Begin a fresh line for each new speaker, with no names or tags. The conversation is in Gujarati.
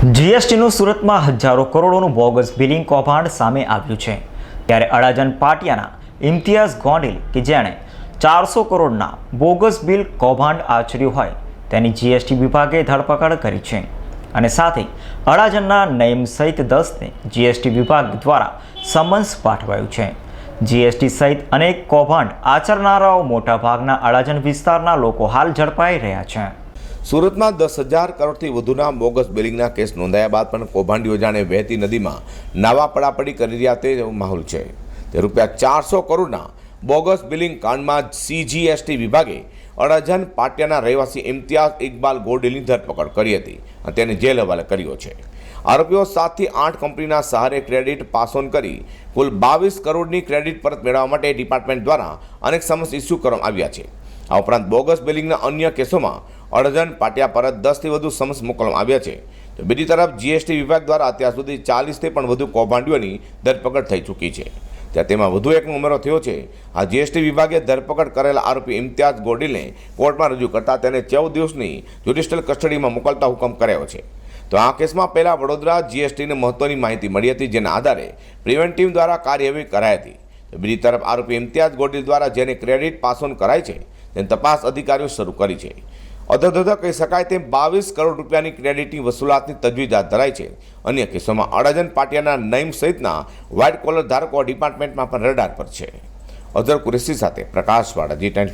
જીએસટીનું સુરતમાં હજારો કરોડોનું બોગસ બિલિંગ કૌભાંડ સામે આવ્યું છે. ત્યારે અડાજન પાટિયાના ઇમ્તિયાઝ ગોંડેલ કે જેણે ચારસો કરોડના બોગસ બિલ કૌભાંડ આચર્યું હોય તેની જીએસટી વિભાગે ધરપકડ કરી છે. અને સાથે અડાજનના નયમ સહિત દસને જીએસટી વિભાગ દ્વારા સમન્સ પાઠવાયું છે. જીએસટી સહિત અનેક કૌભાંડ આચરનારાઓ મોટાભાગના અડાજન વિસ્તારના લોકો હાલ ઝડપાઈ રહ્યા છે.
સુરતમાં દસ હજાર કરોડથી વધુના બોગસ બિલિંગના કેસ નોંધાયા બાદ પણ કૌભાંડીઓ જાણે વહેતી નદીમાં નાવા પડાપડી કરી રહ્યા તે માહોલ છે. તે રૂપિયા ચારસો કરોડના બોગસ બિલિંગ કાંડમાં સીજીએસટી વિભાગે અડજન પાટિયાના રહેવાસી ઇમ્તિયાઝ ઇકબાલ ગોડેલની ધરપકડ કરી હતી અને તેને જેલ હવાલે કર્યો છે. આરોપીઓ સાતથી આઠ કંપનીના સહારે ક્રેડિટ પાસ ઓન કરી કુલ બાવીસ કરોડની ક્રેડિટ પરત મેળવવા માટે ડિપાર્ટમેન્ટ દ્વારા અનેક સમન્સ ઇસ્યુ કરવામાં આવ્યા છે. આ ઉપરાંત બોગસ બિલિંગના અન્ય કેસોમાં અડધન પાટિયા પરત દસથી વધુ સમન્સ મોકલવામાં આવ્યા છે. તો બીજી તરફ જીએસટી વિભાગ દ્વારા અત્યાર સુધી ચાલીસથી પણ વધુ કૌભાંડીઓની ધરપકડ થઈ ચૂકી છે. ત્યાં તેમાં વધુ એકનો ઉમેરો થયો છે. આ જીએસટી વિભાગે ધરપકડ કરેલા આરોપી ઇમ્તિયાઝ ગોડિલને કોર્ટમાં રજૂ કરતા તેને ચૌદ દિવસની જ્યુડિશિયલ કસ્ટડીમાં મોકલતા હુકમ કર્યો છે. તો આ કેસમાં પહેલા વડોદરા જીએસટીને મહત્ત્વની માહિતી મળી હતી, જેના આધારે પ્રિવેન્ટિવ દ્વારા કાર્યવાહી કરાઈ હતી. બીજી તરફ આરોપી ઇમ્તિયાઝ ગોડિલ દ્વારા જેને ક્રેડિટ પાસ ઓન કરાય છે તેની તપાસ અધિકારીઓ શરૂ કરી છે. અધધધ કહી શકાય તેમ બાવીસ કરોડ રૂપિયાની ક્રેડિટની વસૂલાતની તજવીજ હાથ ધરાઈ છે. અન્ય કેસોમાં અડાજન પાટિયાના નઈમ સહિતના વ્હાઇટ કોલર ધારકો ડિપાર્ટમેન્ટમાં પણ રડાર પર છે. અઝર કુરેશી સાથે પ્રકાશ વાડા જી ટેન